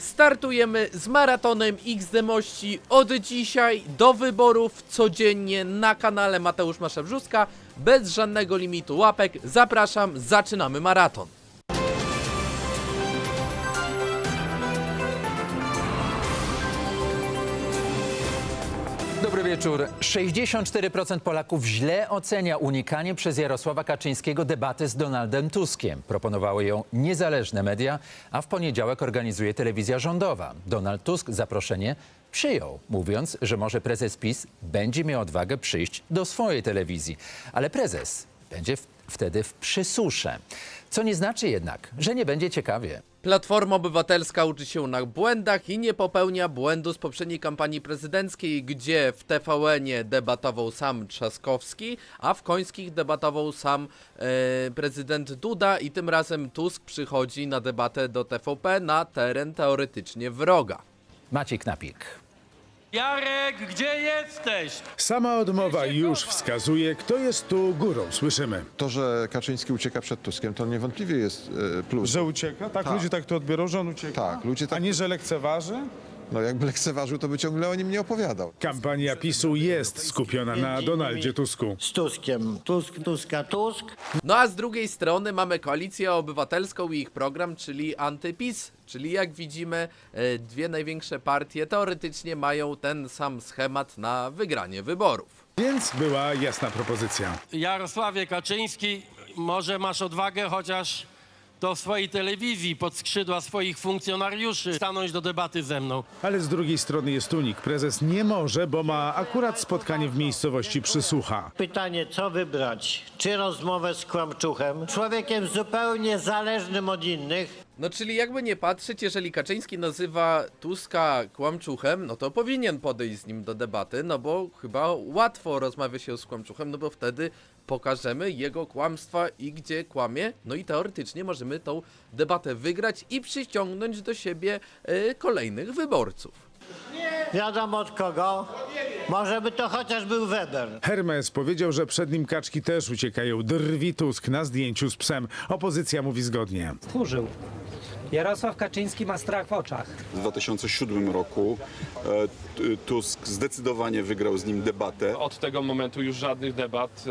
Startujemy z maratonem XD Mości od dzisiaj do wyborów codziennie na kanale Mateusz Masza Brzuska bez żadnego limitu łapek. Zapraszam, zaczynamy maraton. Wieczór. 64% Polaków źle ocenia unikanie przez Jarosława Kaczyńskiego debaty z Donaldem Tuskiem. Proponowały ją niezależne media, a w poniedziałek organizuje telewizja rządowa. Donald Tusk zaproszenie przyjął, mówiąc, że może prezes PiS będzie miał odwagę przyjść do swojej telewizji. Ale prezes będzie wtedy w przysusze. Co nie znaczy jednak, że nie będzie ciekawie. Platforma Obywatelska uczy się na błędach i nie popełnia błędu z poprzedniej kampanii prezydenckiej, gdzie w TVN-ie debatował sam Trzaskowski, a w Końskich debatował sam e, prezydent Duda i tym razem Tusk przychodzi na debatę do TVP na teren teoretycznie wroga. Maciej Knapik. Jarek, gdzie jesteś? Sama odmowa już wskazuje, kto jest tu górą, słyszymy. To, że Kaczyński ucieka przed Tuskiem, to niewątpliwie jest e, plus. Że ucieka? Tak, Tak. ludzie tak to odbiorą, że on ucieka? Tak, ludzie tak- A nie, że lekceważy? No jakby lekceważył, to by ciągle o nim nie opowiadał. Kampania PiSu jest skupiona na Donaldzie Tusku. z Tuskiem. Tusk, Tuska, Tusk. No a z drugiej strony mamy koalicję obywatelską i ich program, czyli antypis. Czyli jak widzimy, e, dwie największe partie teoretycznie mają ten sam schemat na wygranie wyborów. Więc była jasna propozycja. Jarosławie Kaczyński, może masz odwagę chociaż do swojej telewizji, pod skrzydła swoich funkcjonariuszy stanąć do debaty ze mną. Ale z drugiej strony jest unik. Prezes nie może, bo ma akurat spotkanie w miejscowości Przysłucha. Pytanie, co wybrać? Czy rozmowę z Kłamczuchem, człowiekiem zupełnie zależnym od innych, No czyli jakby nie patrzeć, jeżeli Kaczyński nazywa Tuska kłamczuchem, no to powinien podejść z nim do debaty, no bo chyba łatwo rozmawia się z kłamczuchem, no bo wtedy pokażemy jego kłamstwa i gdzie kłamie, no i teoretycznie możemy tą debatę wygrać i przyciągnąć do siebie e, kolejnych wyborców. wiadomo od kogo. Może by to chociaż był Weber. Hermes powiedział, że przed nim kaczki też uciekają. Drwi Tusk na zdjęciu z psem. Opozycja mówi zgodnie. tchórzył. Jarosław Kaczyński ma strach w oczach. W 2007 roku e, Tusk zdecydowanie wygrał z nim debatę. Od tego momentu już żadnych debat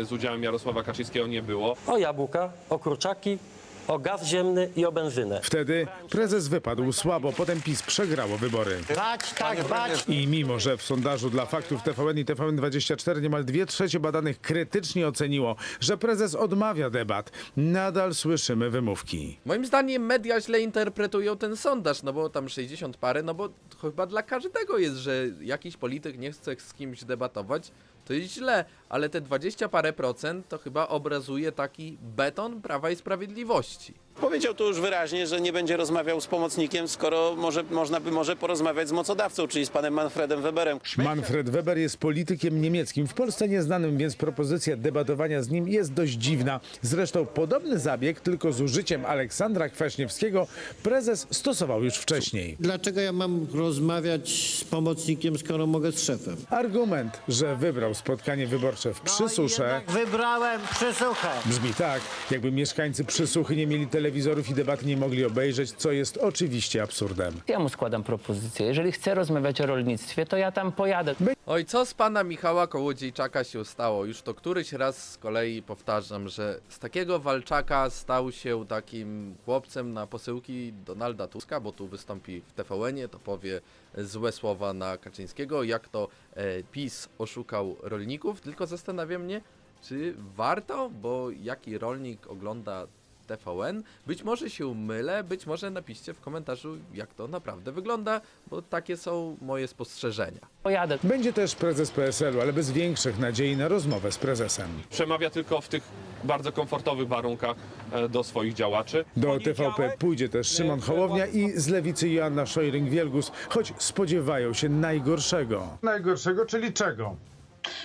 y, z udziałem Jarosława Kaczyńskiego nie było. o jabłka, o kurczaki, o gaz ziemny i o benzynę. Wtedy prezes wypadł słabo, potem PiS przegrało wybory. Bać, tak, bać. I mimo, że w sondażu dla faktów TVN i TVN24 niemal dwie trzecie badanych krytycznie oceniło, że prezes odmawia debat, nadal słyszymy wymówki. Moim zdaniem media źle interpretują ten sondaż, no bo tam 60 parę, no bo chyba dla każdego jest, że jakiś polityk nie chce z kimś debatować, to jest źle, ale te 20 parę procent to chyba obrazuje taki beton Prawa i Sprawiedliwości. Powiedział tu już wyraźnie, że nie będzie rozmawiał z pomocnikiem, skoro może, można by może porozmawiać z mocodawcą, czyli z panem Manfredem Weberem. Manfred Weber jest politykiem niemieckim, w Polsce nieznanym, więc propozycja debatowania z nim jest dość dziwna. Zresztą podobny zabieg, tylko z użyciem Aleksandra Kwaśniewskiego, prezes stosował już wcześniej. Dlaczego ja mam rozmawiać z pomocnikiem, skoro mogę z szefem? Argument, że wybrał spotkanie wyborcze w Przysusze, Wybrałem przysłuchę. Brzmi tak, jakby mieszkańcy Przysuchy nie mieli telewizorów i debaty nie mogli obejrzeć, co jest oczywiście absurdem. Ja mu składam propozycję. Jeżeli chce rozmawiać o rolnictwie, to ja tam pojadę. Oj, co z pana Michała Kołodziejczaka się stało? Już to któryś raz z kolei powtarzam, że z takiego walczaka stał się takim chłopcem na posyłki Donalda Tuska, bo tu wystąpi w TVN-ie, to powie złe słowa na Kaczyńskiego, jak to e, PiS oszukał rolników, tylko zastanawia mnie, czy warto, bo jaki rolnik ogląda TVN. Być może się mylę, być może napiszcie w komentarzu, jak to naprawdę wygląda, bo takie są moje spostrzeżenia. Pojadę. Będzie też prezes PSL-u, ale bez większych nadziei na rozmowę z prezesem. Przemawia tylko w tych bardzo komfortowych warunkach e, do swoich działaczy. Do TVP pójdzie też Szymon Hołownia i z lewicy Joanna Szojring-Wielgus, choć spodziewają się najgorszego. Najgorszego, czyli czego?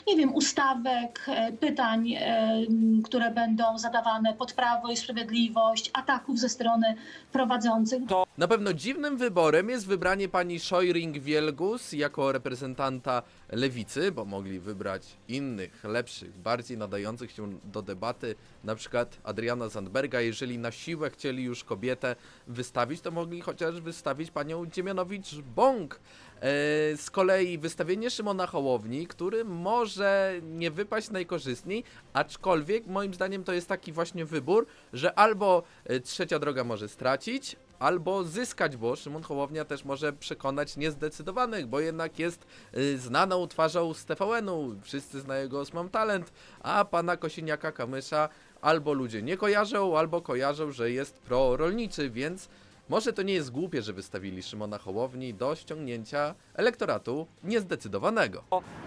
nie wiem, ustawek, e, pytań, e, które będą zadawane pod Prawo i Sprawiedliwość, ataków ze strony prowadzących. To Na pewno dziwnym wyborem jest wybranie pani Szojring-Wielgus jako reprezentanta lewicy, bo mogli wybrać innych, lepszych, bardziej nadających się do debaty, na przykład Adriana Zandberga. Jeżeli na siłę chcieli już kobietę wystawić, to mogli chociaż wystawić panią Dziemianowicz-Bąk. E, Z kolei wystawienie Szymona Hołowni, który może nie wypaść najkorzystniej, aczkolwiek moim zdaniem to jest taki właśnie wybór, że albo e, trzecia droga może stracić, albo zyskać, bo Szymon Hołownia też może przekonać niezdecydowanych, bo jednak jest y, znaną twarzą z TVN-u, wszyscy znają go z Talent, a pana Kosiniaka-Kamysza albo ludzie nie kojarzą, albo kojarzą, że jest prorolniczy, więc może to nie jest głupie, że wystawili Szymona Hołowni do ściągnięcia elektoratu niezdecydowanego.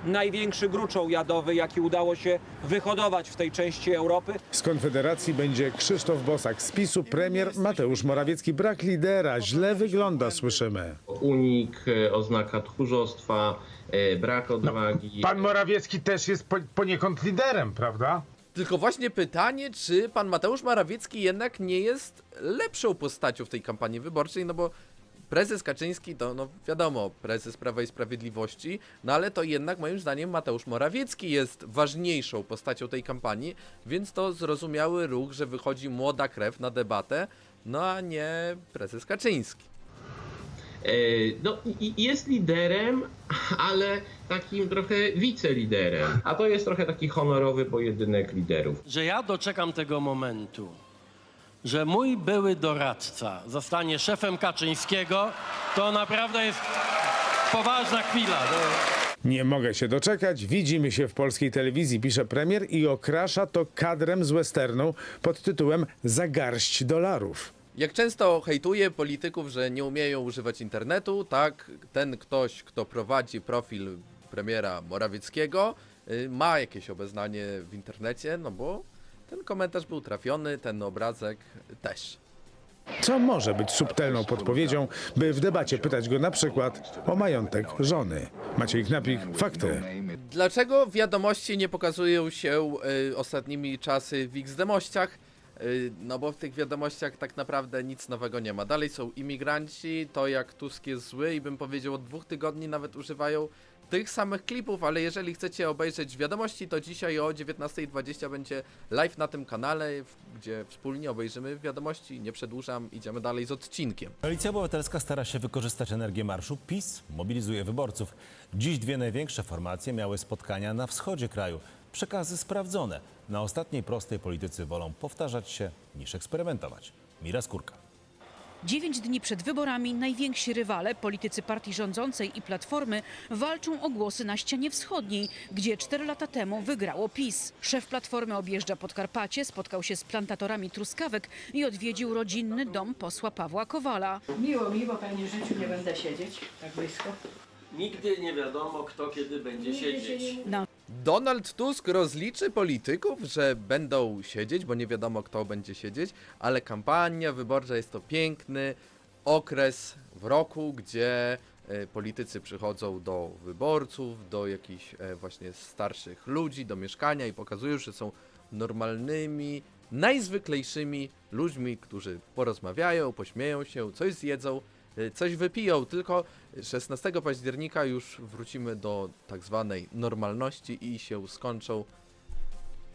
Największy gruczoł jadowy, jaki udało się wyhodować w tej części Europy. Z Konfederacji będzie Krzysztof Bosak, z PiSu premier Mateusz Morawiecki. Brak lidera, źle wygląda, słyszymy. Unik, e, oznaka tchórzostwa, e, brak odwagi. Pan Morawiecki też jest poniekąd liderem, prawda? Tylko właśnie pytanie, czy pan Mateusz Morawiecki jednak nie jest lepszą postacią w tej kampanii wyborczej, no bo prezes Kaczyński to, no wiadomo, prezes Prawa i Sprawiedliwości, no ale to jednak moim zdaniem Mateusz Morawiecki jest ważniejszą postacią tej kampanii, więc to zrozumiały ruch, że wychodzi młoda krew na debatę, no a nie prezes Kaczyński. E, No, jest liderem, ale takim trochę wiceliderem. A to jest trochę taki honorowy pojedynek liderów. Że ja doczekam tego momentu, że mój były doradca zostanie szefem Kaczyńskiego, to naprawdę jest poważna chwila. Nie mogę się doczekać. Widzimy się w polskiej telewizji, pisze premier i okrasza to kadrem z westernu pod tytułem Za garść dolarów. Jak często hejtuję polityków, że nie umieją używać internetu, tak ten ktoś, kto prowadzi profil premiera Morawieckiego, y, ma jakieś obeznanie w internecie, no bo ten komentarz był trafiony, ten obrazek też. Co może być subtelną podpowiedzią, by w debacie pytać go na przykład o majątek żony. Maciej Knapik, fakty. Dlaczego wiadomości nie pokazują się y, ostatnimi czasy w X-demościach? Y, no bo w tych wiadomościach tak naprawdę nic nowego nie ma. Dalej są imigranci, to jak Tusk jest zły i bym powiedział od dwóch tygodni nawet używają tych samych klipów, ale jeżeli chcecie obejrzeć wiadomości, to dzisiaj o 19.20 będzie live na tym kanale, gdzie wspólnie obejrzymy wiadomości. Nie przedłużam, idziemy dalej z odcinkiem. Koalicja Obywatelska stara się wykorzystać energię marszu. PiS mobilizuje wyborców. Dziś dwie największe formacje miały spotkania na wschodzie kraju. Przekazy sprawdzone. Na ostatniej prostej politycy wolą powtarzać się niż eksperymentować. Mira Skórka. Dziewięć dni przed wyborami najwięksi rywale, politycy partii rządzącej i Platformy, walczą o głosy na ścianie wschodniej, gdzie cztery lata temu wygrało PiS. Szef Platformy objeżdża Podkarpacie, spotkał się z plantatorami truskawek i odwiedził rodzinny dom posła Pawła Kowala. Miło mi, bo pewnie w życiu nie będę siedzieć tak blisko. Nigdy nie wiadomo, kto kiedy będzie siedzieć. Na Donald Tusk rozliczy polityków, że będą siedzieć, bo nie wiadomo kto będzie siedzieć, ale kampania wyborcza jest to piękny okres w roku, gdzie e, politycy przychodzą do wyborców, do jakichś e, właśnie starszych ludzi, do mieszkania i pokazują, że są normalnymi, najzwyklejszymi ludźmi, którzy porozmawiają, pośmieją się, coś zjedzą, coś wypiją. Tylko 16 października już wrócimy do tak zwanej normalności i się skończą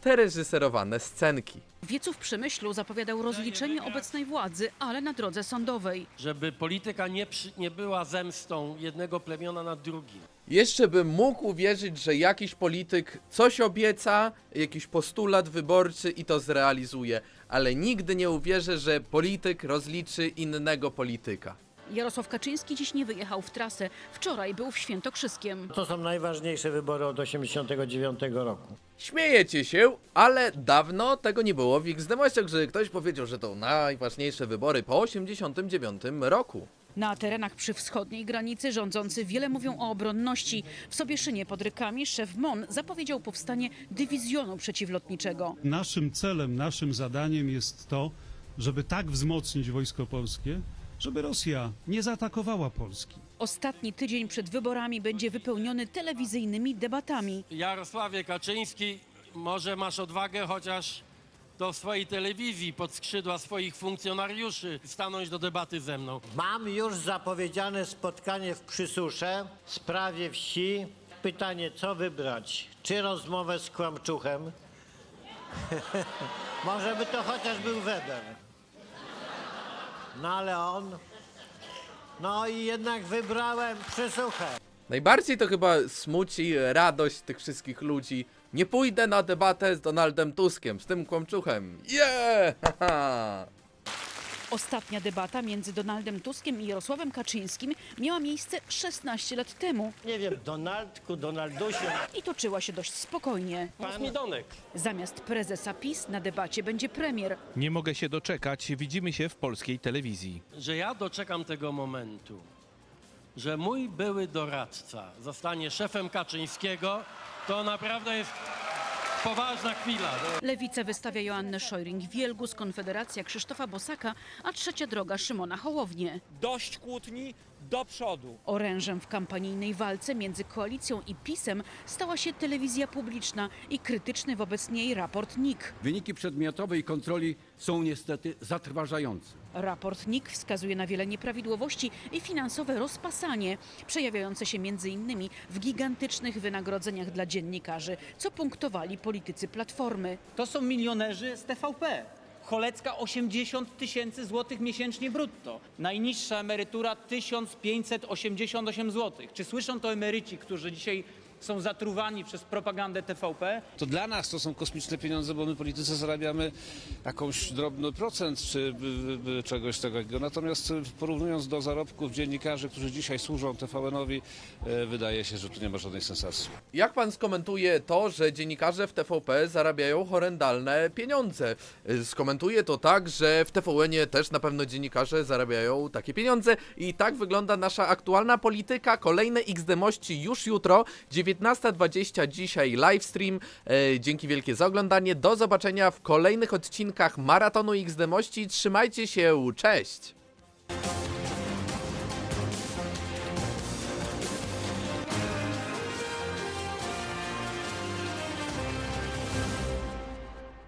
te reżyserowane scenki. Wiecu w Przemyślu zapowiadał rozliczenie obecnej władzy, ale na drodze sądowej. Żeby polityka nie, przy, nie była zemstą jednego plemiona nad drugim. Jeszcze bym mógł uwierzyć, że jakiś polityk coś obieca, jakiś postulat wyborczy i to zrealizuje, ale nigdy nie uwierzę, że polityk rozliczy innego polityka. Jarosław Kaczyński dziś nie wyjechał w trasę. Wczoraj był w Świętokrzyskiem. To są najważniejsze wybory od 1989 roku. Śmiejecie się, ale dawno tego nie było w X-Demościach, że ktoś powiedział, że to najważniejsze wybory po 89 roku. Na terenach przy wschodniej granicy rządzący wiele mówią o obronności. W Sobieszynie pod Rykami szef MON zapowiedział powstanie dywizjonu przeciwlotniczego. Naszym celem, naszym zadaniem jest to, żeby tak wzmocnić wojsko polskie, żeby Rosja nie zaatakowała Polski. Ostatni tydzień przed wyborami będzie wypełniony telewizyjnymi debatami. Jarosławie Kaczyński, może masz odwagę chociaż do swojej telewizji, pod skrzydła swoich funkcjonariuszy, stanąć do debaty ze mną. Mam już zapowiedziane spotkanie w Przysusze w sprawie wsi. Pytanie, co wybrać? Czy rozmowę z Kłamczuchem? Może by to chociaż był Weber. No ale on... No i jednak wybrałem Przysuchę. Najbardziej to chyba smuci radość tych wszystkich ludzi. Nie pójdę na debatę z Donaldem Tuskiem, z tym kłamczuchem. Yeah! Haha! Ostatnia debata między Donaldem Tuskiem i Jarosławem Kaczyńskim miała miejsce 16 lat temu Nie wiem, Donaldku, Donaldusiu. i toczyła się dość spokojnie. Pan Midonek. Zamiast prezesa PiS na debacie będzie premier. Nie mogę się doczekać. Widzimy się w polskiej telewizji. Że ja doczekam tego momentu, że mój były doradca zostanie szefem Kaczyńskiego, to naprawdę jest poważna chwila. Lewica wystawia Joannę Szojring-Wielgus, Konfederacja Krzysztofa Bosaka, a trzecia droga Szymona Hołownię. Dość kłótni, do przodu. Orężem w kampanijnej walce między koalicją i PiSem stała się telewizja publiczna i krytyczny wobec niej raport NIK. Wyniki przedmiotowej kontroli są niestety zatrważające. Raport NIK wskazuje na wiele nieprawidłowości i finansowe rozpasanie, przejawiające się m.in. w gigantycznych wynagrodzeniach dla dziennikarzy, co punktowali politycy Platformy. To są milionerzy z TVP. Cholecka 80 tysięcy złotych miesięcznie brutto. Najniższa emerytura 1588 zł. Czy słyszą to emeryci, którzy dzisiaj są zatruwani przez propagandę TVP? To dla nas to są kosmiczne pieniądze, bo my politycy zarabiamy jakąś drobny procent czy y, y, y, czegoś takiego. Natomiast porównując do zarobków dziennikarzy, którzy dzisiaj służą TVN-owi, wydaje się, że tu nie ma żadnej sensacji. Jak pan skomentuje to, że dziennikarze w TVP zarabiają horrendalne pieniądze? Skomentuję to tak, że w TVN-ie też na pewno dziennikarze zarabiają takie pieniądze i tak wygląda nasza aktualna polityka. Kolejne XD Mości już jutro, 19.20 dzisiaj livestream. E, Dzięki wielkie za oglądanie. Do zobaczenia w kolejnych odcinkach Maratonu XD Mości. Trzymajcie się, cześć!